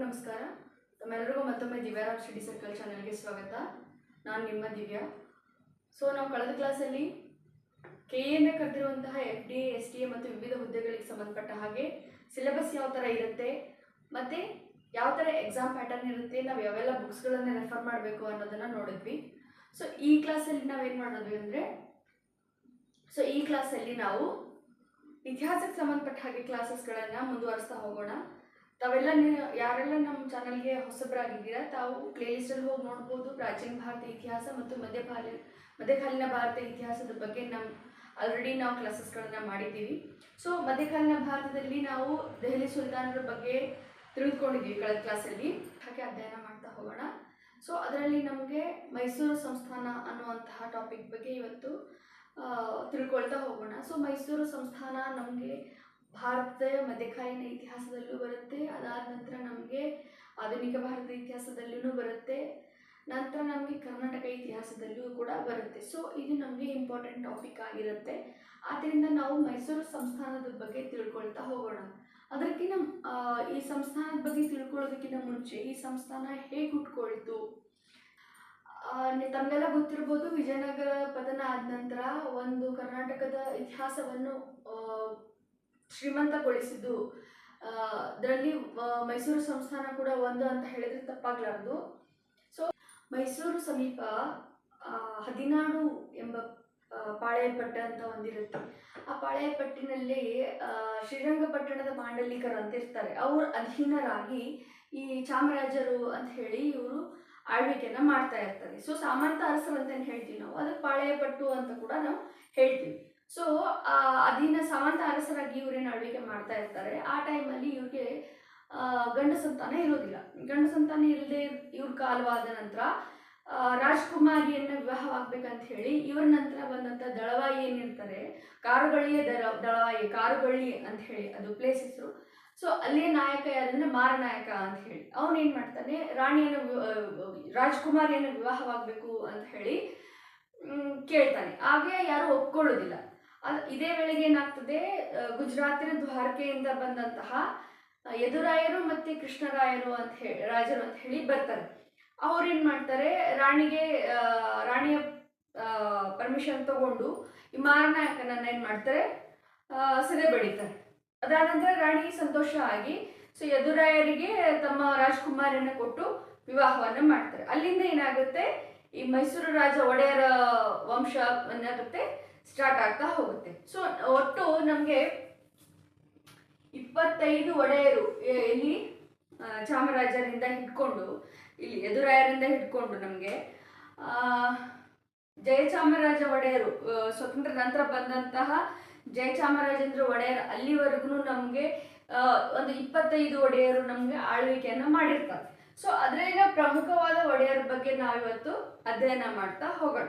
ನಮಸ್ಕಾರ. ತಮ್ಮೆಲ್ಲರಿಗೂ ಮತ್ತೊಮ್ಮೆ ದಿವ್ಯಾರಾಮ್ ಸ್ಟಡಿ ಸರ್ಕಲ್ ಚಾನಲ್ಗೆ ಸ್ವಾಗತ. ನಾನು ನಿಮ್ಮ ದಿವ್ಯಾ. ಸೊ ನಾವು ಕಳೆದ ಕ್ಲಾಸಲ್ಲಿ ಕೆ ಎನ ಕರೆದಿರುವಂತಹ F D A S T A ಮತ್ತು ವಿವಿಧ ಹುದ್ದೆಗಳಿಗೆ ಸಂಬಂಧಪಟ್ಟ ಹಾಗೆ ಸಿಲೆಬಸ್ ಯಾವ ಥರ ಇರುತ್ತೆ ಮತ್ತು ಯಾವ ಥರ ಎಕ್ಸಾಮ್ ಪ್ಯಾಟರ್ನ್ ಇರುತ್ತೆ, ನಾವು ಯಾವೆಲ್ಲ ಬುಕ್ಸ್ಗಳನ್ನು ರೆಫರ್ ಮಾಡಬೇಕು ಅನ್ನೋದನ್ನು ನೋಡಿದ್ವಿ. ಸೊ ಈ ಕ್ಲಾಸಲ್ಲಿ ನಾವೇನು ಮಾಡೋದು ಅಂದರೆ ಸೊ ಈ ಕ್ಲಾಸಲ್ಲಿ ನಾವು ಇತಿಹಾಸಕ್ಕೆ ಸಂಬಂಧಪಟ್ಟ ಹಾಗೆ ಕ್ಲಾಸಸ್ಗಳನ್ನು ಮುಂದುವರಿಸ್ತಾ ಹೋಗೋಣ. ತಾವೆಲ್ಲ ಯಾರೆಲ್ಲ ನಮ್ಮ ಚಾನಲ್ಗೆ ಹೊಸಬರಾಗಿದ್ದೀರಾ, ತಾವು ಪ್ಲೇಲಿಸ್ಟಲ್ಲಿ ಹೋಗಿ ನೋಡ್ಬೋದು. ಪ್ರಾಚೀನ ಭಾರತ ಇತಿಹಾಸ ಮತ್ತು ಮಧ್ಯಕಾಲೀನ ಮಧ್ಯಕಾಲೀನ ಭಾರತ ಇತಿಹಾಸದ ಬಗ್ಗೆ ನಮ್ಮ ಆಲ್ರೆಡಿ ನಾವು ಕ್ಲಾಸಸ್ಗಳನ್ನು ಮಾಡಿದ್ದೀವಿ. ಸೊ ಮಧ್ಯಕಾಲೀನ ಭಾರತದಲ್ಲಿ ನಾವು ದೆಹಲಿ ಸುಲ್ತಾನರ ಬಗ್ಗೆ ತಿಳಿದುಕೊಂಡಿದ್ದೀವಿ ಕಳೆದ ಕ್ಲಾಸಲ್ಲಿ ಹಾಗೆ ಅಧ್ಯಯನ ಮಾಡ್ತಾ ಹೋಗೋಣ. ಸೊ ಅದರಲ್ಲಿ ನಮಗೆ ಮೈಸೂರು ಸಂಸ್ಥಾನ ಅನ್ನುವಂತಹ ಟಾಪಿಕ್ ಬಗ್ಗೆ ಇವತ್ತು ತಿಳ್ಕೊಳ್ತಾ ಹೋಗೋಣ. ಸೊ ಮೈಸೂರು ಸಂಸ್ಥಾನ ನಮಗೆ ಭಾರತದ ಮಧ್ಯಕಾಲೀನ ಇತಿಹಾಸದಲ್ಲೂ ಬರುತ್ತೆ, ಅದಾದ ನಂತರ ನಮಗೆ ಆಧುನಿಕ ಭಾರತದ ಇತಿಹಾಸದಲ್ಲೂ ಬರುತ್ತೆ, ನಂತರ ನಮಗೆ ಕರ್ನಾಟಕ ಇತಿಹಾಸದಲ್ಲೂ ಕೂಡ ಬರುತ್ತೆ. ಸೊ ಇದು ನಮಗೆ ಇಂಪಾರ್ಟೆಂಟ್ ಟಾಪಿಕ್ ಆಗಿರುತ್ತೆ. ಆದ್ದರಿಂದ ನಾವು ಮೈಸೂರು ಸಂಸ್ಥಾನದ ಬಗ್ಗೆ ತಿಳ್ಕೊಳ್ತಾ ಹೋಗೋಣ. ಅದಕ್ಕಿಂತ ಈ ಸಂಸ್ಥಾನದ ಬಗ್ಗೆ ತಿಳ್ಕೊಳ್ಳೋದಕ್ಕಿಂತ ಮುಂಚೆ ಈ ಸಂಸ್ಥಾನ ಹೇಗೆ ಹುಟ್ಕೊಳ್ತು? ತಮಗೆಲ್ಲ ಗೊತ್ತಿರ್ಬೋದು ವಿಜಯನಗರ ಪತನ ಆದ ನಂತರ ಒಂದು ಕರ್ನಾಟಕದ ಇತಿಹಾಸವನ್ನು ಶ್ರೀಮಂತಗೊಳಿಸಿದ್ದು. ಅದರಲ್ಲಿ ಮೈಸೂರು ಸಂಸ್ಥಾನ ಕೂಡ ಒಂದು ಅಂತ ಹೇಳಿದ್ರೆ ತಪ್ಪಾಗ್ಲಾರ್ದು. ಸೊ ಮೈಸೂರು ಸಮೀಪ ಹದಿನಾಡು ಎಂಬ ಪಾಳೆಯಪಟ್ಟ ಅಂತ ಒಂದಿರುತ್ತೆ. ಆ ಪಾಳೆಯಪಟ್ಟಿನಲ್ಲಿ ಶ್ರೀರಂಗಪಟ್ಟಣದ ಮಾಂಡಲಿಕರು ಅಂತ ಇರ್ತಾರೆ ಅವ್ರ ಅಧೀನರಾಗಿ ಈ ಚಾಮರಾಜರು ಅಂತ ಹೇಳಿ ಇವರು ಆಳ್ವಿಕೆನ ಮಾಡ್ತಾ ಇರ್ತಾರೆ. ಸೊ ಸಾಮಂತ ಅರಸರು ಅಂತ ಹೇಳ್ತೀವಿ ನಾವು. ಅದಕ್ಕೆ ಪಾಳೆಯಪಟ್ಟು ಅಂತ ಕೂಡ ನಾವು ಹೇಳ್ತೀವಿ. ಸೊ ಅದನ್ನ ಸಾಮಂತ ಅರಸರಾಗಿ ಇವರೇನು ಆಳ್ವಿಕೆ ಮಾಡ್ತಾ ಇರ್ತಾರೆ, ಆ ಟೈಮಲ್ಲಿ ಇವ್ರಿಗೆ ಗಂಡ ಸಂತಾನ ಇರೋದಿಲ್ಲ. ಗಂಡ ಸಂತಾನ ಇಲ್ಲದೆ ಇವ್ರ ಕಾಲವಾದ ನಂತರ ರಾಜ್ಕುಮಾರಿಯನ್ನು ವಿವಾಹವಾಗ್ಬೇಕಂತ ಹೇಳಿ ಇವ್ರ ನಂತರ ಬಂದಂಥ ದಳವಾಯಿ ಏನಿರ್ತಾರೆ ಕಾರುಗಳಿಯ ದಳ ದಳವಾಯಿ ಕಾರುಗಳಿ ಅಂತ ಹೇಳಿ ಅದು ಪ್ಲೇಸ್ ಹೆಸರು. ಸೊ ಅಲ್ಲಿಯ ನಾಯಕ ಯಾರಂದ್ರೆ ಮಾರನಾಯಕ ಅಂತ ಹೇಳಿ. ಅವನೇನು ಮಾಡ್ತಾನೆ, ರಾಣಿಯನ್ನು ರಾಜ್ಕುಮಾರಿಯನ್ನು ವಿವಾಹವಾಗಬೇಕು ಅಂತ ಹೇಳಿ ಕೇಳ್ತಾನೆ. ಹಾಗೆ ಯಾರು ಒಪ್ಕೊಳ್ಳೋದಿಲ್ಲ. ಇದೇ ವೇಳೆಗೆ ಏನಾಗ್ತದೆ ಗುಜರಾತಿನ ದ್ವಾರಕೆಯಿಂದ ಬಂದಂತಹ ಯದುರಾಯರು ಮತ್ತೆ ಕೃಷ್ಣರಾಯರು ಅಂತ ಹೇಳಿ ರಾಜರು ಅಂತ ಹೇಳಿ ಬರ್ತಾರೆ. ಅವ್ರು ಏನ್ ಮಾಡ್ತಾರೆ, ರಾಣಿಗೆ ರಾಣಿಯ ಪರ್ಮಿಷನ್ ತಗೊಂಡು ಈ ಮಾರನಾಯಕನನ್ನ ಏನ್ ಮಾಡ್ತಾರೆ ಸೆರೆ ಬಡಿತಾರೆ. ಅದಾದ ನಂತರ ರಾಣಿ ಸಂತೋಷ ಆಗಿ, ಸೊ ಯದುರಾಯರಿಗೆ ತಮ್ಮ ರಾಜ್ಕುಮಾರಿಯನ್ನು ಕೊಟ್ಟು ವಿವಾಹವನ್ನ ಮಾಡ್ತಾರೆ. ಅಲ್ಲಿಂದ ಏನಾಗುತ್ತೆ, ಈ ಮೈಸೂರು ರಾಜ ಒಡೆಯರ ವಂಶ ಏನಾಗುತ್ತೆ ಸ್ಟಾರ್ಟ್ ಆಗ್ತಾ ಹೋಗುತ್ತೆ. ಸೊ ಒಟ್ಟು ನಮಗೆ ಇಪ್ಪತ್ತೈದು ಒಡೆಯರು ಇಲ್ಲಿ ಚಾಮರಾಜರಿಂದ ಹಿಡ್ಕೊಂಡು, ಇಲ್ಲಿ ಎದುರಾಯರಿಂದ ಹಿಡ್ಕೊಂಡು ನಮಗೆ ಜಯಚಾಮರಾಜ ಒಡೆಯರು ಸ್ವತಂತ್ರ ನಂತರ ಬಂದಂತಹ ಜಯಚಾಮರಾಜೇಂದ್ರ ಒಡೆಯರ್ ಅಲ್ಲಿವರೆಗೂ ನಮಗೆ ಒಂದು ಇಪ್ಪತ್ತೈದು ಒಡೆಯರು ನಮಗೆ ಆಳ್ವಿಕೆಯನ್ನ ಮಾಡಿರ್ತಾರೆ. ಸೊ ಅದರಿಂದ ಪ್ರಮುಖವಾದ ಒಡೆಯರ ಬಗ್ಗೆ ನಾವಿವತ್ತು ಅಧ್ಯಯನ ಮಾಡ್ತಾ ಹೋಗೋಣ.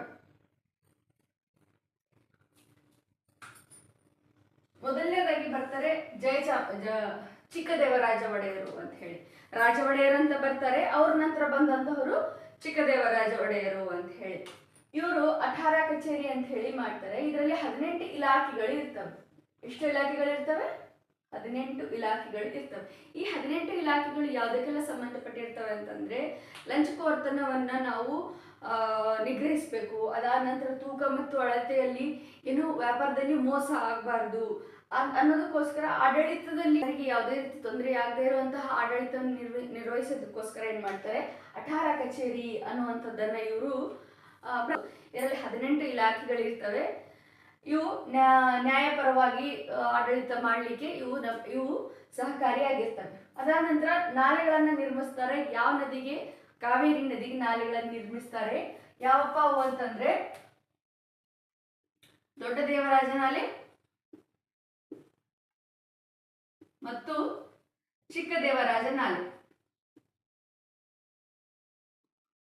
ಮೊದಲನೇದಾಗಿ ಬರ್ತಾರೆ ಜಯ ಚಿಕ್ಕದೇವ ರಾಜ ಒಡೆಯರು ಅಂತ ಹೇಳಿ. ರಾಜ ಒಡೆಯರು ಅಂತ ಬರ್ತಾರೆ ಅವ್ರ ನಂತರ ಬಂದಂತಹವರು ಚಿಕ್ಕದೇವರಾಜ ಒಡೆಯರು ಅಂತ ಹೇಳಿ. ಇವರು ಅಠಾರ ಕಚೇರಿ ಅಂತ ಹೇಳಿ ಮಾಡ್ತಾರೆ. ಇದರಲ್ಲಿ ಹದಿನೆಂಟು ಇಲಾಖೆಗಳು ಇರ್ತವೆ. ಎಷ್ಟು ಇಲಾಖೆಗಳು ಇರ್ತವೆ? ಹದಿನೆಂಟು ಇಲಾಖೆಗಳು ಇರ್ತವೆ. ಈ ಹದಿನೆಂಟು ಇಲಾಖೆಗಳು ಯಾವುದಕ್ಕೆಲ್ಲ ಸಂಬಂಧಪಟ್ಟಿರ್ತವೆ ಅಂತಂದ್ರೆ ಲಂಚಕೋರ್ತನವನ್ನ ನಾವು ಆ, ನಿಗ್ರಹಿಸಬೇಕು. ಅದಾದ ನಂತರ ತೂಕ ಮತ್ತು ಅಳತೆಯಲ್ಲಿ ಏನು ವ್ಯಾಪಾರದಲ್ಲಿ ಮೋಸ ಆಗಬಾರ್ದು. ಅನ್ನೋದಕ್ಕೋಸ್ಕರ ಆಡಳಿತದಲ್ಲಿ ಅವರಿಗೆ ಯಾವುದೇ ರೀತಿ ತೊಂದರೆ ಆಗದೇ ಇರುವಂತಹ ಆಡಳಿತ ನಿರ್ವ, ನಿರ್ವಹಿಸೋದಕ್ಕೋಸ್ಕರ ಏನ್ ಮಾಡ್ತಾರೆ? ಅಠಾರ ಕಚೇರಿ ಅನ್ನುವಂಥದ್ದನ್ನ ಇವರು ಇದರಲ್ಲಿ ಹದಿನೆಂಟು ಇಲಾಖೆಗಳಿರ್ತವೆ ಇವು ನ್ಯಾ- ನ್ಯಾಯಪರವಾಗಿ ಆಡಳಿತ ಮಾಡಲಿಕ್ಕೆ ಇವು ಇವು ಸಹಕಾರಿಯಾಗಿರ್ತವೆ. ಅದಾದ ನಂತರ ನಾಲೆಗಳನ್ನ ನಿರ್ಮಿಸ್ತಾರೆ. ಯಾವ ನದಿಗೆ? ಕಾವೇರಿ ನದಿಗೆ ನಾಲೆಗಳನ್ನ ನಿರ್ಮಿಸ್ತಾರೆ. ಯಾವಪ್ಪ ಅವು ಅಂತಂದ್ರೆ ದೊಡ್ಡ ದೇವರಾಜ ನಾಲೆ ಮತ್ತು ಚಿಕ್ಕ ದೇವರಾಜ ನಾಲೆ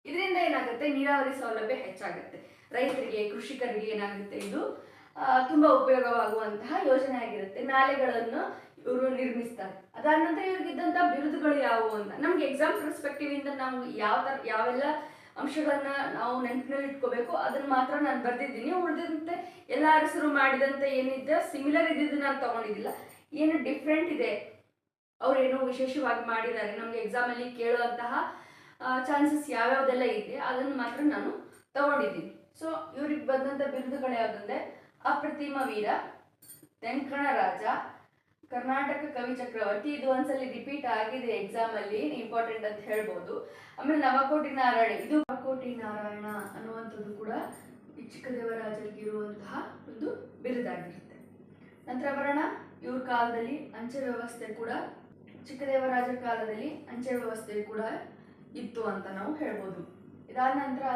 ಇದರಿಂದ ಏನಾಗುತ್ತೆ? ನೀರಾವರಿ ಸೌಲಭ್ಯ ಹೆಚ್ಚಾಗುತ್ತೆ. ರೈತರಿಗೆ, ಕೃಷಿಕರಿಗೆ ಏನಾಗುತ್ತೆ ಇದು ತುಂಬಾ ಉಪಯೋಗವಾಗುವಂತಹ ಯೋಜನೆ ಆಗಿರುತ್ತೆ. ನಾಲೆಗಳನ್ನು ಇವರು ನಿರ್ಮಿಸ್ತಾರೆ. ಅದಾದ ನಂತರ ಇವ್ರಿಗಿದ್ದಂತಹ ಬಿರುದುಗಳು ಯಾವುವು ಅಂತ. ನಮ್ಗೆ ಎಕ್ಸಾಮ್ ಪರ್ಸ್ಪೆಕ್ಟಿವ್ ಇಂದ ನಾವು ಯಾವ ತರ, ಯಾವೆಲ್ಲ ಅಂಶಗಳನ್ನ ನಾವು ನೆನಪಿನಲ್ಲಿ ಇಟ್ಕೋಬೇಕು. ಅದನ್ನ ಮಾತ್ರ ನಾನು ಬರ್ದಿದ್ದೀನಿ. ಉಳಿದಂತೆ ಎಲ್ಲ ಅರಸರು ಮಾಡಿದಂತೆ ಏನಿದೆ ಸಿಮಿಲರ್ ಇದ್ದಿದ್ದು ನಾನು ತಗೊಂಡಿದ್ದಿಲ್ಲ. ಏನು ಡಿಫ್ರೆಂಟ್ ಇದೆ? ಅವರೇನೋ ವಿಶೇಷವಾಗಿ ಮಾಡಿದ್ದಾರೆ. ನಮಗೆ ಎಕ್ಸಾಮಲ್ಲಿ ಕೇಳುವಂತಹ ಚಾನ್ಸಸ್ ಯಾವ್ಯಾವುದೆಲ್ಲ ಇದೆ, ಅದನ್ನು ಮಾತ್ರ ನಾನು ತಗೊಂಡಿದ್ದೀನಿ. ಸೊ ಇವ್ರಿಗೆ ಬಂದಂಥ ಬಿರುದುಗಳು ಯಾವುದಂದ್ರೆ, ಅಪ್ರತಿಮ ವೀರ ತೆಂಕಣ ರಾಜ ಕರ್ನಾಟಕ ಕವಿ ಚಕ್ರವರ್ತಿ, ಇದು ಒಂದ್ಸಲಿ ರಿಪೀಟ್ ಆಗಿದೆ ಎಕ್ಸಾಮ್ ಅಲ್ಲಿ ಇಂಪಾರ್ಟೆಂಟ್ ಅಂತ ಹೇಳ್ಬೋದು. ಆಮೇಲೆ ನವಕೋಟಿ ನಾರಾಯಣ, ಇದು ನವಕೋಟಿ ನಾರಾಯಣ ಅನ್ನುವಂಥದ್ದು ಕೂಡ ಚಿಕ್ಕದೇವರಾಜರಿಗೆ ಇರುವಂತಹ ಒಂದು ಬಿರುದಾಗಿರುತ್ತೆ. ನಂತರ ಬರೋಣ, ಇವ್ರ ಕಾಲದಲ್ಲಿ ಅಂಚೆ ವ್ಯವಸ್ಥೆ ಕೂಡ, ಚಿಕ್ಕದೇವರಾಜರ ಕಾಲದಲ್ಲಿ ಅಂಚೆ ವ್ಯವಸ್ಥೆ ಕೂಡ ಇತ್ತು ಅಂತ ನಾವು ಹೇಳ್ಬೋದು. ಇದಾದ ನಂತರ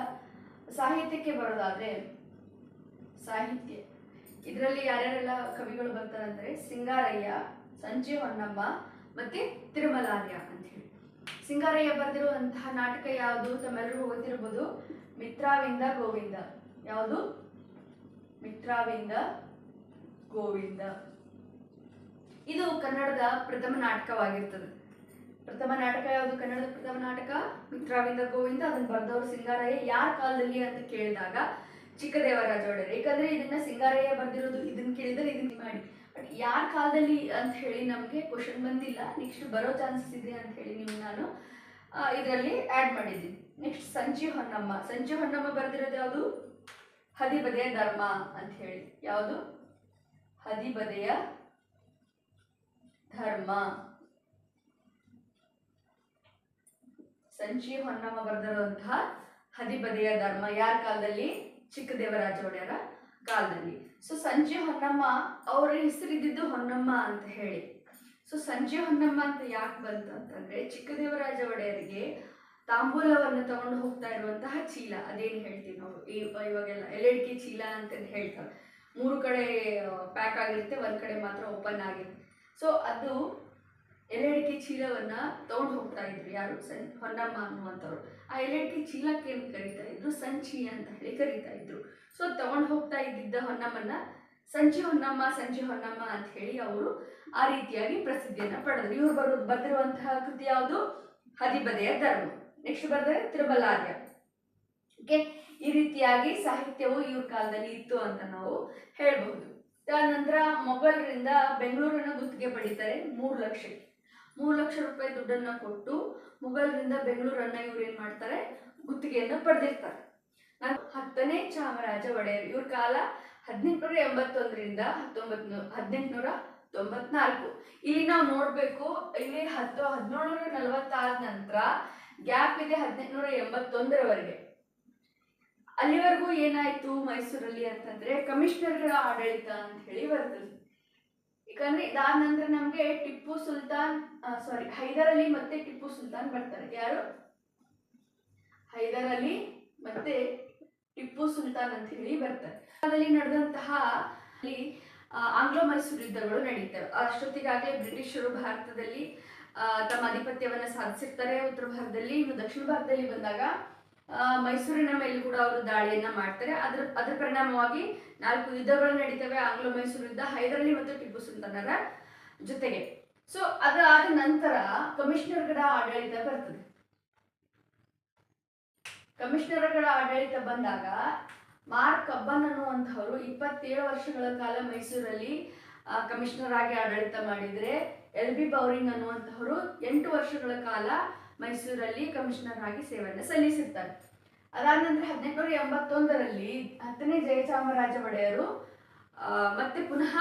ಸಾಹಿತ್ಯಕ್ಕೆ ಬರೋದಾದ್ರೆ, ಸಾಹಿತ್ಯ. ಇದರಲ್ಲಿ ಯಾರ್ಯಾರೆಲ್ಲ ಕವಿಗಳು ಬರ್ತಾರೆ ಸಿಂಗಾರಯ್ಯ, ಸಂಜೆ ಹೊನ್ನಮ್ಮ ಮತ್ತೆ ತಿರುಮಲಾರ್ಯ ಅಂತ ಹೇಳಿ. ಸಿಂಗಾರಯ್ಯ ಬರೆದಿರುವಂತಹ ನಾಟಕ ಯಾವುದು ತಮ್ಮೆಲ್ಲರೂ ಓದಿರ್ಬೋದು ಮಿತ್ರಾವಿಂದ ಗೋವಿಂದ. ಯಾವುದು? ಮಿತ್ರಾವಿಂದ ಗೋವಿಂದ. ಇದು ಕನ್ನಡದ ಪ್ರಥಮ ನಾಟಕವಾಗಿರ್ತದೆ. ಪ್ರಥಮ ನಾಟಕ ಯಾವುದು? ಕನ್ನಡದ ಪ್ರಥಮ ನಾಟಕ ಮಿತ್ರಾವಿಂದ ಗೋವಿಂದ. ಅದನ್ನ ಬರೆದವರು ಸಿಂಗಾರಯ್ಯ. ಯಾರ ಕಾಲದಲ್ಲಿ ಅಂತ ಕೇಳಿದಾಗ ಚಿಕ್ಕದೇವರಾಜ ಒಡೆಯರ್ ಯಾಕಂದ್ರೆ ಇದನ್ನ ಸಿಂಗಾರಯ್ಯ ಬರ್ದಿರೋದು ಇದನ್ನ ಕೇಳಿದ್ರೆ ಇದನ್ನ ಮಾಡಿ. ಬಟ್ ಯಾರ ಕಾಲದಲ್ಲಿ ಅಂತ ಹೇಳಿ ನಮಗೆ ಕ್ವಶನ್ ಬಂದಿಲ್ಲ. ನೆಕ್ಸ್ಟ್ ಬರೋ ಚಾನ್ಸಸ್ ಇದೆ ಅಂತ ಹೇಳಿ ನಿಮ್ಗೆ ನಾನು ಇದರಲ್ಲಿ ಆ್ಯಡ್ ಮಾಡಿದ್ದೀನಿ. ನೆಕ್ಸ್ಟ್ ಸಂಜೆ ಹೊನ್ನಮ್ಮ. ಸಂಜೆ ಹೊನ್ನಮ್ಮ ಬರೆದಿರೋದು ಯಾವುದು? ಹದಿಬದೆಯ ಧರ್ಮ ಅಂತ ಹೇಳಿ. ಯಾವುದು? ಹದಿಬದೆಯ ಧರ್ಮ. ಸಂಜೆ ಹೊನ್ನಮ್ಮ ಬರೆದಿರುವಂತಹ ಹದಿಬದೆಯ ಧರ್ಮ ಯಾರ ಕಾಲದಲ್ಲಿ? ಚಿಕ್ಕದೇವರಾಜ ಒಡೆಯರ ಕಾಲದಲ್ಲಿ. ಸೊ, ಸಂಜೆ ಹೊನ್ನಮ್ಮ ಅವರ ಹೆಸರಿದ್ದಿದ್ದು ಹೊನ್ನಮ್ಮ ಅಂತ ಹೇಳಿ. ಸೊ, ಸಂಜೆ ಹೊನ್ನಮ್ಮ ಅಂತ ಯಾಕೆ ಬಂತು ಅಂತಂದ್ರೆ ಚಿಕ್ಕದೇವರಾಜ ಒಡೆಯರಿಗೆ ತಾಂಬೂಲವನ್ನು ತಗೊಂಡು ಹೋಗ್ತಾ ಇರುವಂತಹ ಚೀಲ. ಅದೇನು ಹೇಳ್ತೀವಿ ನಾವು? ಇವಾಗೆಲ್ಲ ಎಲೆಡಿಕೆ ಚೀಲ ಅಂತ ಹೇಳ್ತಾರೆ. ಮೂರು ಕಡೆ ಪ್ಯಾಕ್ ಆಗಿರುತ್ತೆ, ಒಂದು ಕಡೆ ಮಾತ್ರ ಓಪನ್ ಆಗಿರುತ್ತೆ. ಸೊ, ಅದು ಎಲೆಡಿಕೆ ಚೀಲವನ್ನ ತಗೊಂಡು ಹೋಗ್ತಾ ಇದ್ರು ಯಾರು? ಸನ್ ಹೊನ್ನಮ್ಮ ಅನ್ನುವಂಥವ್ರು ಆ ಎಲೆಡಿಕೆ ಚೀಲಕ್ಕೆ ಏನು ಕರೀತಾ ಇದ್ರು, ಸಂಚಿ ಅಂತ ಹೇಳಿ ಕರೀತಾ ಇದ್ರು. ಸೊ ತಗೊಂಡು ಹೋಗ್ತಾ ಇದ್ದಿದ್ದ ಹೊನ್ನಮ್ಮನ್ನ ಸಂಜೆ ಹೊನ್ನಮ್ಮ ಸಂಜೆ ಹೊನ್ನಮ್ಮ ಅಂತ ಹೇಳಿ ಅವರು ಆ ರೀತಿಯಾಗಿ ಪ್ರಸಿದ್ಧಿಯನ್ನ ಪಡೆದ್ರು. ಇವರು ಬರೋದು ಬರೆದಿರುವಂತಹ ಕೃತಿ ಯಾವುದು? ಹದಿಬದೆಯ ಧರ್ಮ. ನೆಕ್ಸ್ಟ್ ಬರೆದರೆ ತ್ರಿಬಲಾರ್ಯ ಓಕೆ ಈ ರೀತಿಯಾಗಿ ಸಾಹಿತ್ಯವು ಇವ್ರ ಕಾಲದಲ್ಲಿ ಇತ್ತು ಅಂತ ನಾವು ಹೇಳಬಹುದು. ನಂತರ ಮೊಘಲರಿಂದ ಬೆಂಗಳೂರನ್ನು ಗುತ್ತಿಗೆ ಪಡಿತಾರೆ ಮೂರು ಲಕ್ಷಕ್ಕೆ. ಮೂರು ಲಕ್ಷ ರೂಪಾಯಿ ದುಡ್ಡನ್ನ ಕೊಟ್ಟು ಮೊಘಲರಿಂದ ಬೆಂಗಳೂರನ್ನ ಇವ್ರು ಏನ್ ಮಾಡ್ತಾರೆ? ಗುತ್ತಿಗೆಯನ್ನು ಪಡೆದಿರ್ತಾರೆ. ನಾನು ಹತ್ತನೇ ಚಾಮರಾಜ ಒಡೆಯರ್. ಇವ್ರ ಕಾಲ ಹದಿನೆಂಟುನೂರ ಎಂಬತ್ತೊಂದರಿಂದ ಹತ್ತೊಂಬತ್ ಹದಿನೆಂಟುನೂರ ತೊಂಬತ್ನಾಲ್ಕು. ಇಲ್ಲಿ ನಾವು ನೋಡ್ಬೇಕು, ಇಲ್ಲಿ ಹತ್ತು ಹದಿನೇಳುನೂರ ನಲವತ್ತಾದ ನಂತರ ಗ್ಯಾಪ್ ಇದೆ ಹದಿನೆಂಟುನೂರ ಎಂಬತ್ತೊಂದರವರೆಗೆ. ಅಲ್ಲಿವರೆಗೂ ಏನಾಯ್ತು ಮೈಸೂರಲ್ಲಿ ಅಂತಂದ್ರೆ, ಕಮಿಷನರ್ಗಳ ಆಡಳಿತ ಅಂತ ಹೇಳಿ ಬರ್ತದೆ. ಯಾಕಂದ್ರೆ ಇದಾದ ನಂತರ ನಮ್ಗೆ ಟಿಪ್ಪು ಸುಲ್ತಾನ್ ಸಾರಿ ಹೈದರ್ ಅಲಿ ಮತ್ತೆ ಟಿಪ್ಪು ಸುಲ್ತಾನ್ ಬರ್ತಾರೆ. ಯಾರು? ಹೈದರ್ ಅಲಿ ಮತ್ತೆ ಟಿಪ್ಪು ಸುಲ್ತಾನ್ ಅಂತ ಹೇಳಿ ಬರ್ತಾರೆ. ಅದರಲ್ಲಿ ನಡೆದಂತಹ ಅಲ್ಲಿ ಆಂಗ್ಲೋ ಮೈಸೂರು ಯುದ್ಧಗಳು ನಡೀತವೆ. ಅಷ್ಟೊತ್ತಿಗಾಗಲೇ ಬ್ರಿಟಿಷರು ಭಾರತದಲ್ಲಿ ತಮ್ಮ ಆಧಿಪತ್ಯವನ್ನು ಸಾಧಿಸಿರ್ತಾರೆ ಉತ್ತರ ಭಾರತದಲ್ಲಿ. ಇನ್ನು ದಕ್ಷಿಣ ಭಾರತದಲ್ಲಿ ಬಂದಾಗ ಮೈಸೂರಿನ ಮೇಲೆ ಕೂಡ ಅವರು ದಾಳಿಯನ್ನ ಮಾಡ್ತಾರೆ. ಅದ್ರ, ಅದರ ಪರಿಣಾಮವಾಗಿ ನಾಲ್ಕು ಯುದ್ಧಗಳು ನಡೀತವೆ. ಆಂಗ್ಲ ಮೈಸೂರು ಯುದ್ಧ ಹೈದರಾಲಿ ಮತ್ತು ಟಿಪ್ಪು ಸುಲ್ತಾನರ ಜೊತೆಗೆ. ಸೊ ಅದಾದ ನಂತರ ಕಮಿಷನರ್ಗಳ ಆಡಳಿತ ಬರ್ತದೆ. ಕಮಿಷನರ್ಗಳ ಆಡಳಿತ ಬಂದಾಗ ಮಾರ್ಕ್ ಕಬ್ಬನ್ ಅನ್ನುವಂಥವರು ಇಪ್ಪತ್ತೇಳು ವರ್ಷಗಳ ಕಾಲ ಮೈಸೂರಲ್ಲಿ ಕಮಿಷನರ್ ಆಗಿ ಆಡಳಿತ ಮಾಡಿದರೆ, ಎಲ್ ಬಿ ಬೌರಿಂಗ್ ಅನ್ನುವಂಥವರು ಎಂಟು ವರ್ಷಗಳ ಕಾಲ ಮೈಸೂರಲ್ಲಿ ಕಮಿಷನರ್ ಆಗಿ ಸೇವೆಯನ್ನು ಸಲ್ಲಿಸಿರ್ತಾರೆ. ಅದಾದ ನಂತರ ಹದಿನೆಂಟುನೂರ ಎಂಬತ್ತೊಂದರಲ್ಲಿ ಹತ್ತನೇ ಜಯಚಾಮರಾಜ ಒಡೆಯರು ಮತ್ತೆ ಪುನಃ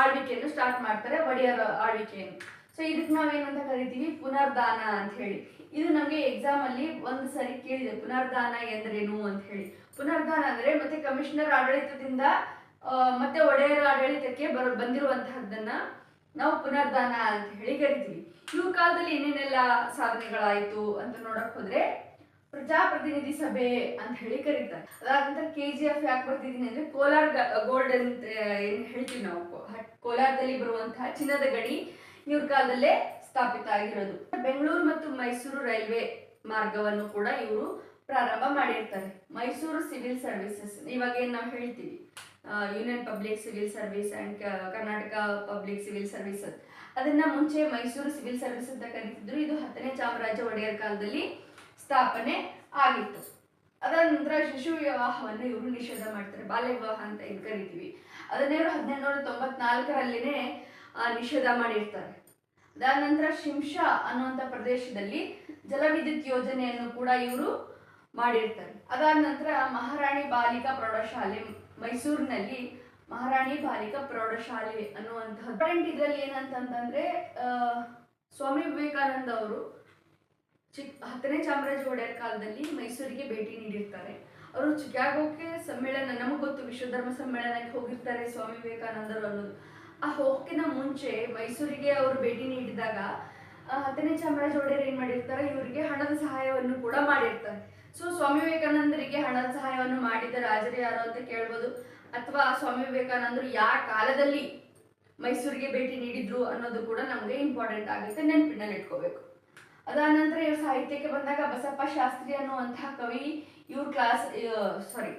ಆಳ್ವಿಕೆಯನ್ನು ಸ್ಟಾರ್ಟ್ ಮಾಡ್ತಾರೆ, ಒಡೆಯರ ಆಳ್ವಿಕೆಯನ್ನು. ಸೊ ಇದಕ್ಕೆ ನಾವೇನಂತ ಕರಿತೀವಿ? ಪುನರ್ದಾನ ಅಂತ ಹೇಳಿ. ಇದು ನಮಗೆ ಎಕ್ಸಾಮ್ ಅಲ್ಲಿ ಒಂದು ಸರಿ ಕೇಳಿದೆ. ಪುನರ್ದಾನ ಎಂದರೇನು ಅಂತ ಹೇಳಿ. ಪುನರ್ದಾನ ಅಂದ್ರೆ ಮತ್ತೆ ಕಮಿಷನರ್ ಆಡಳಿತದಿಂದ ಮತ್ತೆ ಒಡೆಯರ ಆಡಳಿತಕ್ಕೆ ಬರ, ಬಂದಿರುವಂತಹದ್ದನ್ನ ನಾವು ಪುನರ್ದಾನ ಅಂತ ಹೇಳಿ ಕರಿತೀವಿ. ಇವು ಕಾಲದಲ್ಲಿ ಏನೇನೆಲ್ಲ ಸಾಧನೆಗಳಾಯಿತು ಅಂತ ನೋಡಕ್ ಹೋದ್ರೆ ಪ್ರಜಾಪ್ರತಿನಿಧಿ ಸಭೆ ಅಂತ ಹೇಳಿ ಕರೀತಾರೆ. ಅದಾದ ನಂತರ ಕೆ ಜಿ ಎಫ್ ಯಾಕೆ ಬರ್ತಿದ್ದೀನಿ ಅಂದ್ರೆ ಕೋಲಾರ ಗೋಲ್ಡ್ ಅಂತ ಏನ್ ಹೇಳ್ತೀವಿ ನಾವು ಕೋಲಾರದಲ್ಲಿ ಬರುವಂತಹ ಚಿನ್ನದ ಗಣಿ ಇವ್ರ ಕಾಲದಲ್ಲೇ ಸ್ಥಾಪಿತ ಆಗಿರೋದು. ಬೆಂಗಳೂರು ಮತ್ತು ಮೈಸೂರು ರೈಲ್ವೆ ಮಾರ್ಗವನ್ನು ಕೂಡ ಇವರು ಪ್ರಾರಂಭ ಮಾಡಿರ್ತಾರೆ. ಮೈಸೂರು ಸಿವಿಲ್ ಸರ್ವಿಸಸ್, ಇವಾಗ ಏನ್ ನಾವು ಹೇಳ್ತೀವಿ union public civil service and Karnataka public civil services. ಅದನ್ನ ಮುಂಚೆ ಮೈಸೂರು ಸಿವಿಲ್ ಸರ್ವಿಸ್ ಅಂತ ಕರೀತಿದ್ರು. ಇದು ಹತ್ತನೇ ಚಾಮರಾಜ ಒಡೆಯರ್ ಕಾಲದಲ್ಲಿ ಸ್ಥಾಪನೆ ಆಗಿತ್ತು. ಅದಾದ ನಂತರ ಶಿಶು ವಿವಾಹವನ್ನು ಇವರು ನಿಷೇಧ ಮಾಡ್ತಾರೆ. ಬಾಲ್ಯ ವಿವಾಹ ಅಂತ ಇದು ಕರಿತೀವಿ. ಅದನ್ನೇ ಇವರು ಹದಿನೆಂಟುನೂರ ತೊಂಬತ್ನಾಲ್ಕರಲ್ಲಿನೇ ನಿಷೇಧ ಮಾಡಿರ್ತಾರೆ. ಅದಾದ ನಂತರ ಶಿಂಷಾ ಅನ್ನುವಂಥ ಪ್ರದೇಶದಲ್ಲಿ ಜಲವಿದ್ಯುತ್ ಯೋಜನೆಯನ್ನು ಕೂಡ ಇವರು ಮಾಡಿರ್ತಾರೆ. ಅದಾದ ನಂತರ ಮಹಾರಾಣಿ ಬಾಲಿಕಾ ಪ್ರೌಢಶಾಲೆ ಮೈಸೂರಿನಲ್ಲಿ ಮಹಾರಾಣಿ ಬಾಲಿಕಾ ಪ್ರೌಢಶಾಲೆ ಅನ್ನುವಂತಹ ಇದರಲ್ಲಿ ಏನಂತಂತಂದ್ರೆ ಆ, ಸ್ವಾಮಿ ವಿವೇಕಾನಂದ ಅವರು ಚಿಕ್ ಹತ್ತನೇ ಚಾಮರಾಜ ಒಡೆಯರ್ ಕಾಲದಲ್ಲಿ ಮೈಸೂರಿಗೆ ಭೇಟಿ ನೀಡಿರ್ತಾರೆ. ಅವರು ಚಿಕಾಗೋಕ್ಕೆ ಸಮ್ಮೇಳನ, ನಮಗೆ ಗೊತ್ತು ವಿಶ್ವಧರ್ಮ ಸಮ್ಮೇಳನಕ್ಕೆ ಹೋಗಿರ್ತಾರೆ ಸ್ವಾಮಿ ವಿವೇಕಾನಂದರು ಅನ್ನೋದು. ಆ ಹೋಗಕ್ಕಿಂತ ಮುಂಚೆ ಮೈಸೂರಿಗೆ ಅವರು ಭೇಟಿ ನೀಡಿದಾಗ ಹತ್ತನೇ ಚಾಮರಾಜ ಒಡೆಯರ್ ಏನು ಮಾಡಿರ್ತಾರೆ, ಇವರಿಗೆ ಹಣದ ಸಹಾಯವನ್ನು ಕೂಡ ಮಾಡಿರ್ತಾರೆ. ಸೊ ಸ್ವಾಮಿ ವಿವೇಕಾನಂದರಿಗೆ ಹಣದ ಸಹಾಯವನ್ನು ಮಾಡಿದ ರಾಜರು ಯಾರು ಅಂತ ಕೇಳ್ಬೋದು. ಅಥವಾ ಸ್ವಾಮಿ ವಿವೇಕಾನಂದರು ಯಾವ ಕಾಲದಲ್ಲಿ ಮೈಸೂರಿಗೆ ಭೇಟಿ ನೀಡಿದ್ರು ಅನ್ನೋದು ಕೂಡ ನಮಗೆ ಇಂಪಾರ್ಟೆಂಟ್ ಆಗುತ್ತೆ ನೆನಪಿನಲ್ಲಿ ಇಟ್ಕೋಬೇಕು ಅದಾದ ನಂತರ ಇವ್ರ ಸಾಹಿತ್ಯಕ್ಕೆ ಬಂದಾಗ ಬಸಪ್ಪ ಶಾಸ್ತ್ರಿ ಅನ್ನುವಂತಹ ಕವಿ ಇವ್ರ ಕ್ಲಾಸ್ ಸಾರಿ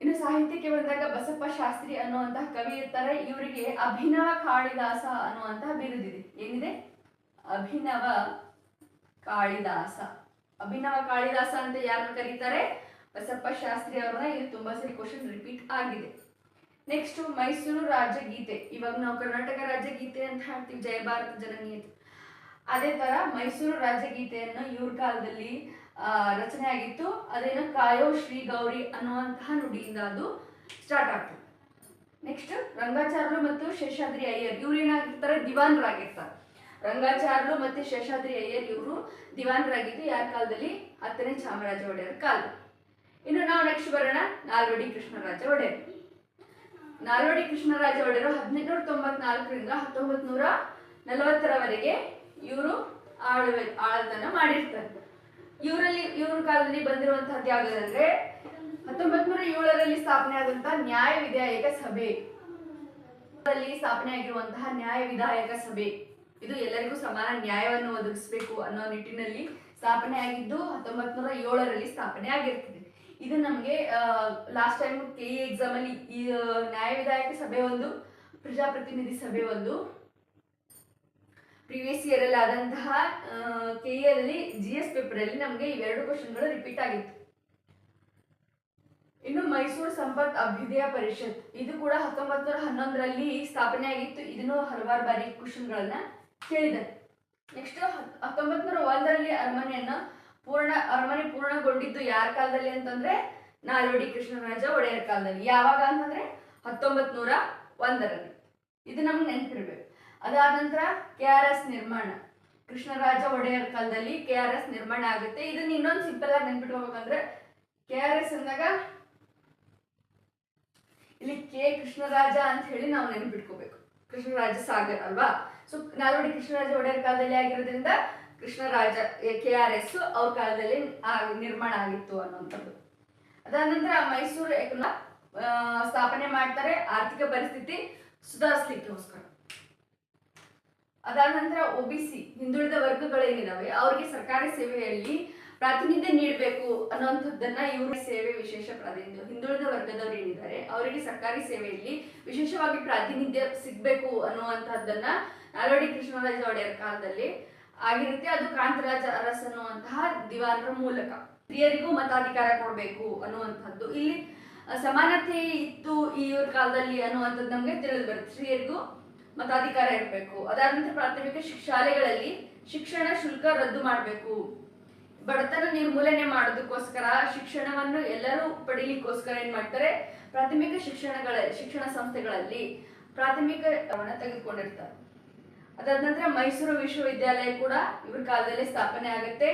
ಇನ್ನು ಸಾಹಿತ್ಯಕ್ಕೆ ಬಂದಾಗ ಬಸಪ್ಪ ಶಾಸ್ತ್ರಿ ಅನ್ನುವಂತಹ ಕವಿ ಇರ್ತಾರೆ. ಇವರಿಗೆ ಅಭಿನವ ಕಾಳಿದಾಸ ಅನ್ನುವಂತಹ ಬಿರುದಿದೆ. ಏನಿದೆ? ಅಭಿನವ ಕಾಳಿದಾಸ. ಅಭಿನವ ಕಾಳಿದಾಸ ಅಂತ ಯಾರು ಕರೀತಾರೆ? ಬಸಪ್ಪ ಶಾಸ್ತ್ರಿ ಅವ್ರನ್ನ ಇದು ತುಂಬಾ ಸರಿ ಕ್ವಶನ್ ರಿಪೀಟ್ ಆಗಿದೆ. ನೆಕ್ಸ್ಟ್ ಮೈಸೂರು ರಾಜ್ಯ ಗೀತೆ ಇವಾಗ ನಾವು ಕರ್ನಾಟಕ ರಾಜ್ಯ ಗೀತೆ ಅಂತ ಹೇಳ್ತೀವಿ ಜಯ ಭಾರತ ಜನನಿ ಅಂತ. ಅದೇ ತರ ಮೈಸೂರು ರಾಜಗೀತೆಯನ್ನು ಇವ್ರ ಕಾಲದಲ್ಲಿ ರಚನೆ ಆಗಿತ್ತು. ಅದೇನು ಕಾಯೋ ಶ್ರೀ ಗೌರಿ ಅನ್ನುವಂತಹ ನುಡಿಯಿಂದ ಅದು ಸ್ಟಾರ್ಟ್ ಆಗ್ತದೆ ನೆಕ್ಸ್ಟ್ ರಂಗಾಚಾರ್ಯರು ಮತ್ತು ಶೇಷಾದ್ರಿ ಅಯ್ಯರ್ ಇವ್ರು ಏನಾಗಿರ್ತಾರೆ? ದಿವಾನರಾಗಿರ್ತಾರೆ. ರಂಗಾಚಾರ್ಯರು ಮತ್ತು ಶೇಷಾದ್ರಿ ಅಯ್ಯರ್ ಇವರು ದಿವಾನರಾಗಿದ್ದು ಯಾರ ಕಾಲದಲ್ಲಿ? ಹತ್ತನೇ ಚಾಮರಾಜ ಒಡೆಯರ್ ಕಾಲ ಇನ್ನು ನಾವು ನೆಕ್ಸ್ಟ್ ಬರೋಣ. ನಾಲ್ವಡಿ ಕೃಷ್ಣರಾಜ ಒಡೆಯರ್ ನಾಲ್ವಡಿ ಕೃಷ್ಣರಾಜ ಒಡೆಯರು ಹದಿನೆಂಟುನೂರ ತೊಂಬತ್ನಾಲ್ಕರಿಂದ ಹತ್ತೊಂಬತ್ ನೂರ ನಲವತ್ತರವರೆಗೆ ಇವರು ಆಳ್ವೆ, ಆಳ್ತನ ಮಾಡಿರ್ತಾರೆ. ಇವರಲ್ಲಿ, ಇವ್ರ ಕಾಲದಲ್ಲಿ ಬಂದಿರುವಂತಹದ್ದು ಯಾವುದಂದ್ರೆ ಹತ್ತೊಂಬತ್ ನೂರ ಏಳರಲ್ಲಿ ಸ್ಥಾಪನೆ ಆದಂತಹ ನ್ಯಾಯ ವಿಧಾಯಕ ಸಭೆ. ಸ್ಥಾಪನೆ ಆಗಿರುವಂತಹ ನ್ಯಾಯ ವಿಧಾಯಕ ಸಭೆ. ಇದು ಎಲ್ಲರಿಗೂ ಸಮಾನ ನ್ಯಾಯವನ್ನು ಒದಗಿಸಬೇಕು ಅನ್ನೋ ನಿಟ್ಟಿನಲ್ಲಿ ಸ್ಥಾಪನೆ ಆಗಿದ್ದು ಹತ್ತೊಂಬತ್ ನೂರ ಏಳರಲ್ಲಿ ಸ್ಥಾಪನೆ ಆಗಿರ್ತದೆ. ಇದು ನಮಗೆ ಲಾಸ್ಟ್ ಟೈಮ್ ಕೆ ಎಕ್ಸಾಮ್ ಅಲ್ಲಿ ಈ ನ್ಯಾಯ ವಿಧಾಯಕ ಸಭೆ ಒಂದು, ಪ್ರಜಾಪ್ರತಿನಿಧಿ ಸಭೆ ಒಂದು ಪ್ರಿವಿಯಸ್ ಇಯರ್ ಅಲ್ಲಿ ಆದಂತಹ ಕೆ ಅಲ್ಲಿ ಜಿ ಎಸ್ ಪೇಪರ್ ಅಲ್ಲಿ ನಮಗೆ ಇವೆರಡು ಕ್ವಶನ್ಗಳು ರಿಪೀಟ್ ಆಗಿತ್ತು. ಇನ್ನು ಮೈಸೂರು ಸಂಪತ್ ಅಭ್ಯುದಯ ಪರಿಷತ್, ಇದು ಕೂಡ ಹತ್ತೊಂಬತ್ತು ನೂರ ಹನ್ನೊಂದರಲ್ಲಿ ಸ್ಥಾಪನೆ ಆಗಿತ್ತು. ಇದನ್ನು ಹಲವಾರು ಬಾರಿ ಕ್ವಶನ್ಗಳನ್ನ ಕೇಳಿದೆ. ನೆಕ್ಸ್ಟ್ ಹತ್ತೊಂಬತ್ ನೂರ ಒಂದರಲ್ಲಿ ಅರಮನೆಯನ್ನ ಪೂರ್ಣ, ಅರಮನೆ ಪೂರ್ಣಗೊಂಡಿದ್ದು ಯಾರ ಕಾಲದಲ್ಲಿ ಅಂತಂದ್ರೆ ನಾಲ್ವಡಿ ಕೃಷ್ಣರಾಜ ಒಡೆಯರ್ ಕಾಲದಲ್ಲಿ. ಯಾವಾಗ ಅಂತಂದ್ರೆ ಹತ್ತೊಂಬತ್ ನೂರ ಒಂದರಲ್ಲಿ. ಇದು ನಮ್ಗೆ ನೆನಪಿರ್ಬೇಕು. ಅದಾದ ನಂತರ ಕೆ ಆರ್ ಎಸ್ ನಿರ್ಮಾಣ. ಕೃಷ್ಣರಾಜ ಒಡೆಯರ್ ಕಾಲದಲ್ಲಿ ಕೆ ಆರ್ ಎಸ್ ನಿರ್ಮಾಣ ಆಗುತ್ತೆ. ಇದನ್ನ ಇನ್ನೊಂದು ಸಿಂಪಲ್ ಆಗಿ ನೆನ್ಪಿಟ್ಕೋಬೇಕಂದ್ರೆ ಕೆ ಆರ್ ಎಸ್ ಅಂದಾಗ ಇಲ್ಲಿ ಕೆ ಕೃಷ್ಣರಾಜ ಅಂತ ಹೇಳಿ ನಾವು ನೆನ್ಪಿಟ್ಕೋಬೇಕು ಕೃಷ್ಣರಾಜ ಸಾಗರ್ ಅಲ್ವಾ? ಸೊ ನಾಲ್ವಡಿ ಕೃಷ್ಣರಾಜ ಒಡೆಯರ್ ಕಾಲದಲ್ಲಿ ಆಗಿರೋದ್ರಿಂದ ಕೃಷ್ಣರಾಜ ಕೆ ಆರ್ ಎಸ್ ಅವ್ರ ಕಾಲದಲ್ಲಿ ನಿರ್ಮಾಣ ಆಗಿತ್ತು ಅನ್ನೋಂಥದ್ದು. ಅದಾದ ನಂತರ ಮೈಸೂರು ಸ್ಥಾಪನೆ ಮಾಡ್ತಾರೆ ಆರ್ಥಿಕ ಪರಿಸ್ಥಿತಿ ಸುಧಾರಿಸ್ಲಿಕ್ಕೋಸ್ಕರ. ಅದಾದ ನಂತರ ಒ ಬಿ ಸಿ ಹಿಂದುಳಿದ ವರ್ಗಗಳೇನಿದಾವೆ, ಅವರಿಗೆ ಸರ್ಕಾರಿ ಸೇವೆಯಲ್ಲಿ ಪ್ರಾತಿನಿಧ್ಯ ನೀಡಬೇಕು ಅನ್ನುವಂಥದ್ದನ್ನ ಇವರು ಸೇವೆ ವಿಶೇಷ ಪ್ರಾತಿನಿಧ್ಯ, ಹಿಂದುಳಿದ ವರ್ಗದವರು ಏನಿದ್ದಾರೆ ಅವರಿಗೆ ಸರ್ಕಾರಿ ಸೇವೆಯಲ್ಲಿ ವಿಶೇಷವಾಗಿ ಪ್ರಾತಿನಿಧ್ಯ ಸಿಗ್ಬೇಕು ಅನ್ನುವಂಥದ್ದನ್ನ ನಾಲ್ವಡಿ ಕೃಷ್ಣರಾಜ ಒಡೆಯರ್ ಕಾಲದಲ್ಲಿ ಆಗಿರುತ್ತೆ. ಅದು ಕಾಂತರಾಜ ಅರಸ್ ಅನ್ನುವಂತಹ ದಿವಾನರ ಮೂಲಕ. ಸ್ತ್ರೀಯರಿಗೂ ಮತಾಧಿಕಾರ ಕೊಡಬೇಕು ಅನ್ನುವಂಥದ್ದು. ಇಲ್ಲಿ ಸಮಾನತೆ ಇತ್ತು ಈ ಇವ್ರ ಕಾಲದಲ್ಲಿ ಅನ್ನುವಂಥದ್ದು ನಮಗೆ ತಿಳಿದು ಬರುತ್ತೆ. ಸ್ತ್ರೀಯರಿಗೂ ಮತಾಧಿಕಾರ ಇರಬೇಕು ಅದಾದ ನಂತರ ಪ್ರಾಥಮಿಕ ಶಾಲೆಗಳಲ್ಲಿ ಶಿಕ್ಷಣ ಶುಲ್ಕ ರದ್ದು ಮಾಡಬೇಕು. ಬಡತನ ನಿರ್ಮೂಲನೆ ಮಾಡೋದಕ್ಕೋಸ್ಕರ ಶಿಕ್ಷಣವನ್ನು ಎಲ್ಲರೂ ಪಡೀಲಿಕ್ಕೋಸ್ಕರ ಏನ್ ಮಾಡ್ತಾರೆ? ಪ್ರಾಥಮಿಕ ಶಿಕ್ಷಣಗಳ ಶಿಕ್ಷಣ ಸಂಸ್ಥೆಗಳಲ್ಲಿ ಪ್ರಾಥಮಿಕ ತೆಗೆದುಕೊಂಡಿರ್ತಾರೆ. ಅದಾದ ನಂತರ ಮೈಸೂರು ವಿಶ್ವವಿದ್ಯಾಲಯ ಕೂಡ ಇವ್ರ ಕಾಲದಲ್ಲಿ ಸ್ಥಾಪನೆ ಆಗುತ್ತೆ.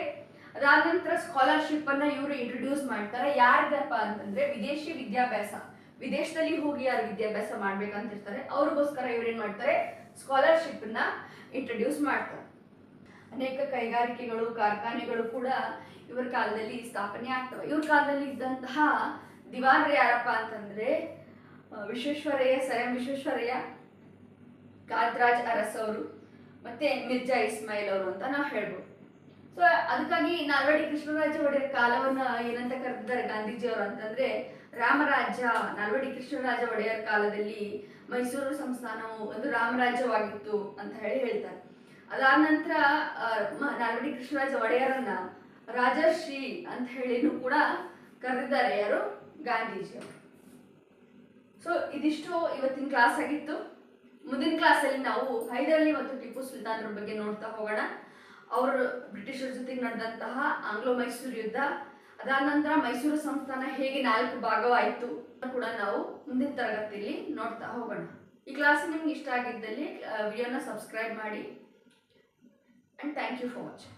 ಅದಾದ ನಂತರ ಸ್ಕಾಲರ್ಶಿಪ್ ಅನ್ನ ಇವರು ಇಂಟ್ರೊಡ್ಯೂಸ್ ಮಾಡ್ತಾರೆ. ಯಾರ್ದಪ್ಪ ಅಂತಂದ್ರೆ ವಿದೇಶಿ ವಿದ್ಯಾಭ್ಯಾಸ. ವಿದೇಶದಲ್ಲಿ ಹೋಗಿ ಯಾರು ವಿದ್ಯಾಭ್ಯಾಸ ಮಾಡ್ಬೇಕಂತಿರ್ತಾರೆ, ಅವ್ರಿಗೋಸ್ಕರ ಇವ್ರೇನ್ ಮಾಡ್ತಾರೆ? ಸ್ಕಾಲರ್ಶಿಪ್ನ ಇಂಟ್ರೊಡ್ಯೂಸ್ ಮಾಡ್ತಾರೆ. ಅನೇಕ ಕೈಗಾರಿಕೆಗಳು, ಕಾರ್ಖಾನೆಗಳು ಕೂಡ ಇವ್ರ ಕಾಲದಲ್ಲಿ ಸ್ಥಾಪನೆ ಆಗ್ತವೆ. ಇವ್ರ ಕಾಲದಲ್ಲಿ ಇದ್ದಂತಹ ದಿವಾನರು ಯಾರಪ್ಪ ಅಂತಂದ್ರೆ ವಿಶ್ವೇಶ್ವರಯ್ಯ ಸರ್ ಎಂ ವಿಶ್ವೇಶ್ವರಯ್ಯ ಕಾದ್ರಾಜ್ ಅರಸ್ ಅವರು, ಮತ್ತೆ ಮಿರ್ಜಾ ಇಸ್ಮಾಯಿಲ್ ಅವರು ಅಂತ ನಾವು ಹೇಳ್ಬೋದು. ಸೊ ಅದಕ್ಕಾಗಿ ನಾಲ್ವಡಿ ಕೃಷ್ಣರಾಜ ಒಡೆಯರ್ ಕಾಲವನ್ನ ಏನಂತ ಕರೆದಿದ್ದಾರೆ ಗಾಂಧೀಜಿ ಅವರು ಅಂತಂದ್ರೆ, ರಾಮರಾಜ್ಯ ನಾಲ್ವಡಿ ಕೃಷ್ಣರಾಜ ಒಡೆಯರ್ ಕಾಲದಲ್ಲಿ ಮೈಸೂರು ಸಂಸ್ಥಾನವು ಒಂದು ರಾಮರಾಜ್ಯವಾಗಿತ್ತು ಅಂತ ಹೇಳಿ ಹೇಳ್ತಾರೆ. ಅದಾದ ನಂತರ ನಾಲ್ವಡಿ ಕೃಷ್ಣರಾಜ ಒಡೆಯರನ್ನ ರಾಜಶ್ರೀ ಅಂತ ಹೇಳಿನೂ ಕೂಡ ಕರೆದಿದ್ದಾರೆ ಯಾರು? ಗಾಂಧೀಜಿ ಸೊ ಇದಿಷ್ಟು ಇವತ್ತಿನ ಕ್ಲಾಸ್ ಆಗಿತ್ತು. ಮುಂದಿನ ಕ್ಲಾಸಲ್ಲಿ ನಾವು ಹೈದರಾಲಿ ಮತ್ತು ಟಿಪ್ಪು ಸುಲ್ತಾನ್ರ ಬಗ್ಗೆ ನೋಡ್ತಾ ಹೋಗೋಣ. ಅವರು ಬ್ರಿಟಿಷರ ಜೊತೆಗೆ ನಡೆದಂತಹ ಆಂಗ್ಲೋ ಮೈಸೂರು ಯುದ್ಧ, ಅದಾದ ನಂತರ ಮೈಸೂರು ಸಂಸ್ಥಾನ ಹೇಗೆ ನಾಲ್ಕು ಭಾಗವಾಯಿತು ಕೂಡ ನಾವು ಮುಂದಿನ ತರಗತಿಯಲ್ಲಿ ನೋಡ್ತಾ ಹೋಗೋಣ. ಈ ಕ್ಲಾಸ್ ನಿಮ್ಗೆ ಇಷ್ಟ ಆಗಿದ್ದಲ್ಲಿ ವಿಡಿಯೋನ ಸಬ್ಸ್ಕ್ರೈಬ್ ಮಾಡಿ. And thank you for watching